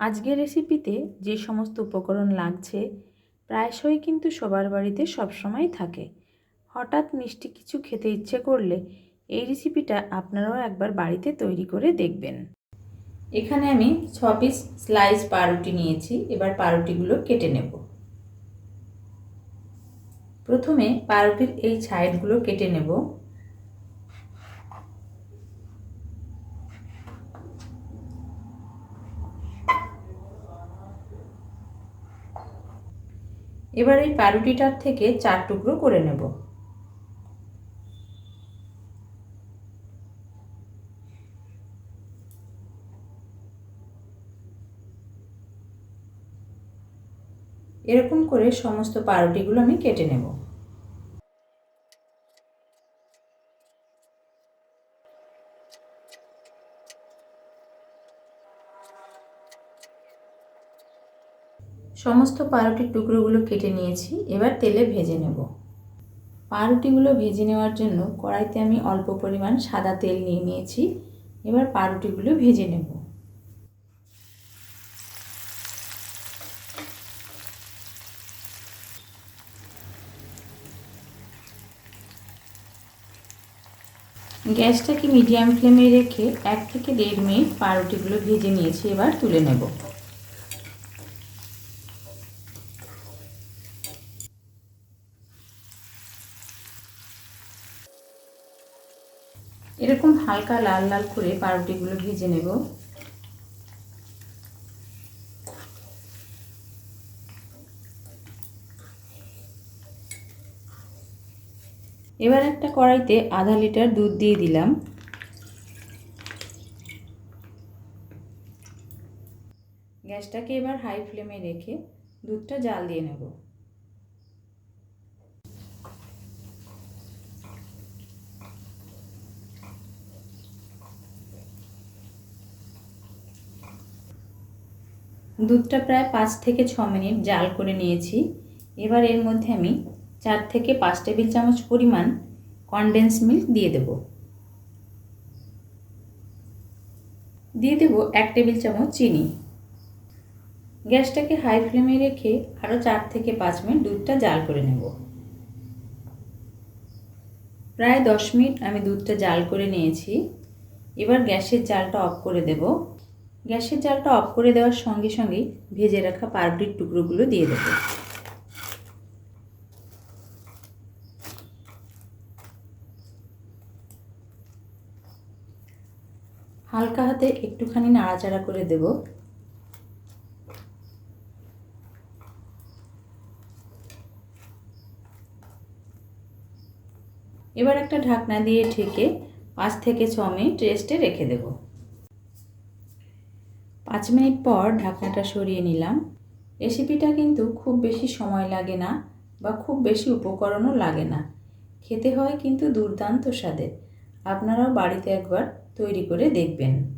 আজকের রেসিপিতে যে সমস্ত উপকরণ লাগছে, প্রায়শই কিন্তু সবার বাড়িতে সবসময় থাকে। হঠাৎ মিষ্টি কিছু খেতে ইচ্ছে করলে এই রেসিপিটা আপনারাও একবার বাড়িতে তৈরি করে দেখবেন। এখানে আমি ছ পিস স্লাইস পাউরুটি নিয়েছি, এবার পাউরুটিগুলো কেটে নেব। প্রথমে পাউরুটির এই সাইডগুলো কেটে নেব। এবার এই পাউরুটিটার থেকে চার টুকরো করে নেব। এরকম করে সমস্ত পাউরুটিগুলো আমি কেটে নেব। সমস্ত পাউরুটির টুকরোগুলো কেটে নিয়েছি, এবার তেলে ভেজে নেব। পাউরুটিগুলো ভেজে নেওয়ার জন্য কড়াইতে আমি অল্প পরিমাণ সাদা তেল নিয়ে নিয়েছি, এবার পাউরুটিগুলো ভেজে নেব। গ্যাসটাকে মিডিয়াম ফ্লেমে রেখে এক থেকে দেড় মিনিট পাউরুটিগুলো ভেজে নিয়েছি, এবার তুলে নেব। এরকম হালকা লাল লাল করে পাউরুটিগুলো ভেজে নেব। এবার একটা কড়াইতে আধা লিটার দুধ দিয়ে দিলাম। গ্যাসটাকে এবার হাই ফ্লেমে রেখে দুধটা জাল দিয়ে নেব। দুধটা প্রায় পাঁচ থেকে ছ মিনিট জাল করে নিয়েছি। এবার এর মধ্যে আমি চার থেকে পাঁচ টেবিল চামচ পরিমাণ কনডেন্স মিল্ক দিয়ে দেব। দিয়ে দেব এক টেবিল চামচ চিনি। গ্যাসটাকে হাই ফ্লেমে রেখে আরও চার থেকে পাঁচ মিনিট দুধটা জাল করে নেব। প্রায় দশ মিনিট আমি দুধটা জাল করে নিয়েছি। এবার গ্যাসের জালটা অফ করে দেব। গ্যাসের জালটা অফ করে দেওয়ার সঙ্গে সঙ্গেই ভেজে রাখা পাউরুটির টুকরোগুলো দিয়ে দেবো। হালকা হাতে একটুখানি নাড়াচাড়া করে দেব। এবার একটা ঢাকনা দিয়ে ঢেকে পাঁচ থেকে ছ মিনিট রেস্টে রেখে দেব। পাঁচ মিনিট পর ঢাকনাটা সরিয়ে নিলাম। রেসিপিটা কিন্তু খুব বেশি সময় লাগে না বা খুব বেশি উপকরণও লাগে না। খেতে হয় কিন্তু দুর্দান্ত স্বাদের। আপনারাও বাড়িতে একবার তৈরি করে দেখবেন।